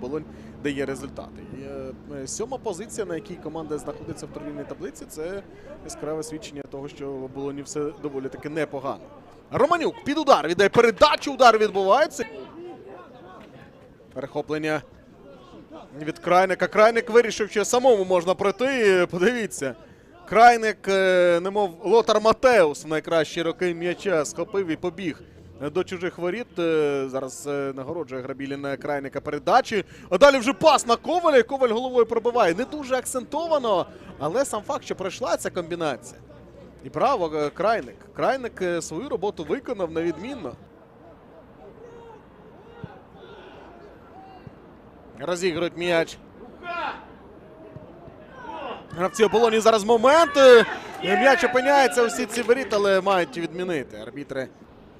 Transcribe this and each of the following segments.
що оболонь дає результати. І е, сьома позиція, на якій команда знаходиться в турнірній таблиці, це яскраве свідчення того, що в оболоні все доволі таки непогано. Романюк під удар віддає передачу, удар відбувається. Перехоплення від крайника. Крайник вирішив, що самому можна пройти. Подивіться. Крайник, е, немов Лотар Матеус в найкращі роки м'яча схопив і побіг до чужих воріт. Е, Зараз е, нагороджує Грабілін крайника передачі. А далі вже пас на Коваля. Коваль головою пробиває. Не дуже акцентовано, але сам факт, що пройшла ця комбінація. І браво, е, крайник. Крайник е, свою роботу виконав на відмінно. Розігрують м'яч. Гравці оболоні зараз момент. Е, М'яч опиняється усі ці воріт, але мають відмінити арбітри.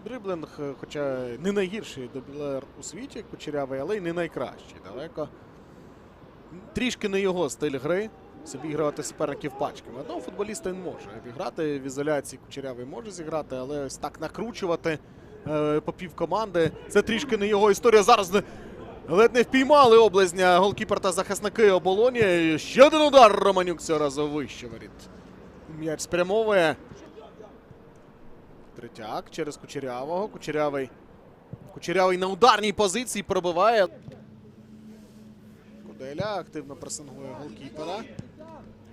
Дриблинг, е, хоча не найгірший дублер у світі кучерявий, але й не найкращий. Далеко. Трішки не його стиль гри. Обігрувати суперників пачками. Одного футболіста він може обіграти. В ізоляції кучерявий може зіграти, але ось так накручувати е, по пів команди. Це трішки не його історія. Зараз не- ледь не впіймали облизня голкіпер та захисники оболоні. Ще один удар Романюк цього разу вище воріт. М'яч спрямовує. Третяк через Кучерявого. Кучерявий. Кучерявий на ударній позиції пробиває. Куделя активно пресингує голкіпера.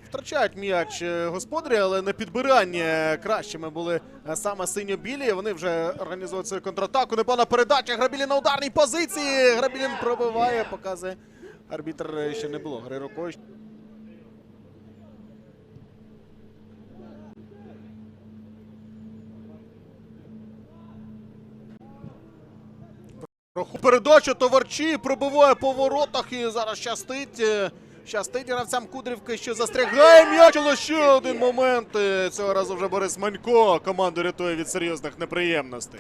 Втрачають м'яч е, господарі, але на підбирання кращими були е, саме синьо-білі. Вони вже організують свою контратаку. Непогана передача. Грабілін на ударній позиції. Грабілін пробиває, показує арбітр. Ще не було гри рукою. Передача товарчі пробиває по воротах і зараз щастить. е, Щастить гравцям Кудрівки, що застрягає м'яч, але ще один момент. Е, Цього разу вже Борис Манько команду рятує від серйозних неприємностей.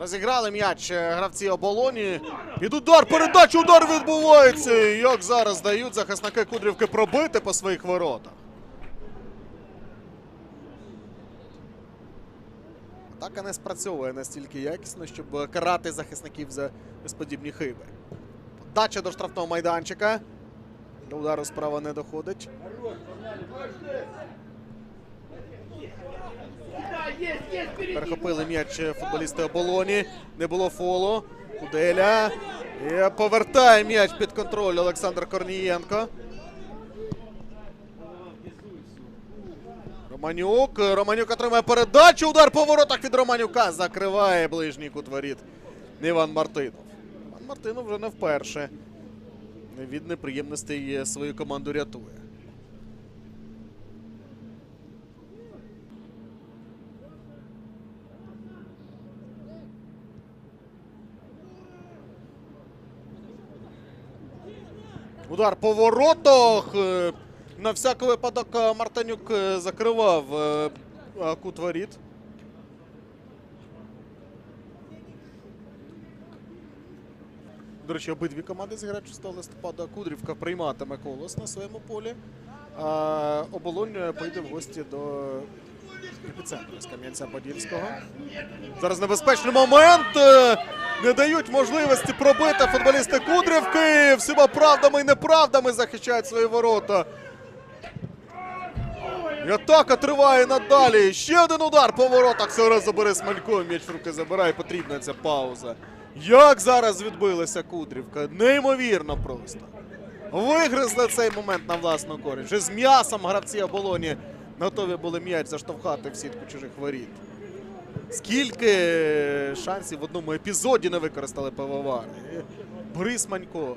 Розіграли м'яч е, гравці оболоні. Під удар, передача, удар відбувається. Як зараз дають захисники Кудрівки пробити по своїх воротах. Атака не спрацьовує настільки якісно, щоб карати захисників за безподібні хиби. Подача до штрафного майданчика. До удару справа не доходить. Перехопили м'яч футболісти оболоні. Не було фолу. Куделя. І повертає м'яч під контроль Олександр Корнієнко. Романюк. Романюк отримає передачу. Удар по воротах від Романюка. Закриває ближній кут воріт. Іван Мартинов. Іван Мартинов вже не вперше. Від неприємностей свою команду рятує. Удар по воротах. Е, На всякий випадок е, Мартинюк е, закривав кут воріт. До речі, обидві команди зіграють 6 листопада. Кудрівка прийматиме колос на своєму полі. А оболонь поїде в гості до епіцентру з Кам'янця-Подільського. Зараз небезпечний момент. Не дають можливості пробити футболісти Кудрівки. Всіма правдами і неправдами захищають свої ворота. І атака триває надалі. Ще один удар по воротах. Цього разу Борис Малько. М'яч в руки забирає. Потрібна ця пауза. Як зараз відбилася Кудрівка? Неймовірно просто. Вигризли цей момент на власну користь. Вже з м'ясом гравці оболоні готові були м'яч заштовхати в сітку чужих воріт. Скільки шансів в одному епізоді не використали пивовари. Борис Манько.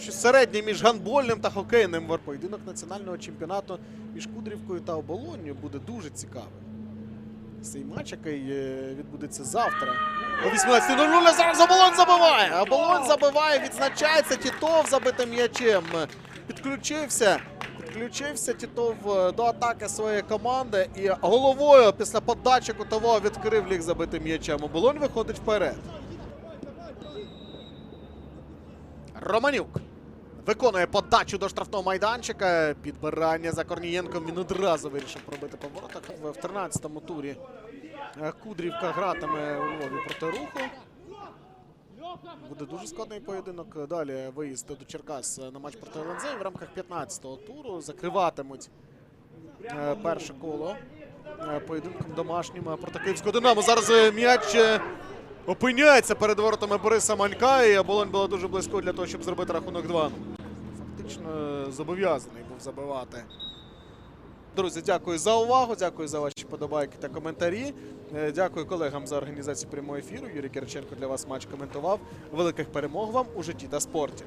Щось середнє між гандбольним та хокейним вар- поєдинок національного чемпіонату між Кудрівкою та Оболонню буде дуже цікавим. Цей матч, який е, відбудеться завтра. О 18.00 зараз Оболонь забиває. Оболонь забиває, відзначається Тітов забитим м'ячем. Підключився. Підключився Тітов е, до атаки своєї команди і головою після подачі кутового відкрив ліг забитим м'ячем. Оболонь виходить вперед. Романюк. Виконує подачу до штрафного майданчика. Підбирання за Корнієнком. Він одразу вирішив пробити по в 13-му турі. Е, Кудрівка гратиме у Львові проти руху. Буде дуже складний поєдинок. Далі виїзд до Черкас на матч проти ЛНЗ. В рамках 15-го туру закриватимуть е, перше коло е, поєдинком домашнім проти Київського Динамо. Зараз е, м'яч опиняється перед воротами Бориса Манька, і оболонь була дуже близько для того, щоб зробити рахунок 2. Фактично е, зобов'язаний був забивати. Друзі, дякую за увагу, дякую за ваші подобайки та коментарі. Е, Дякую колегам за організацію прямого ефіру. Юрій Кириченко для вас матч коментував. Великих перемог вам у житті та спорті.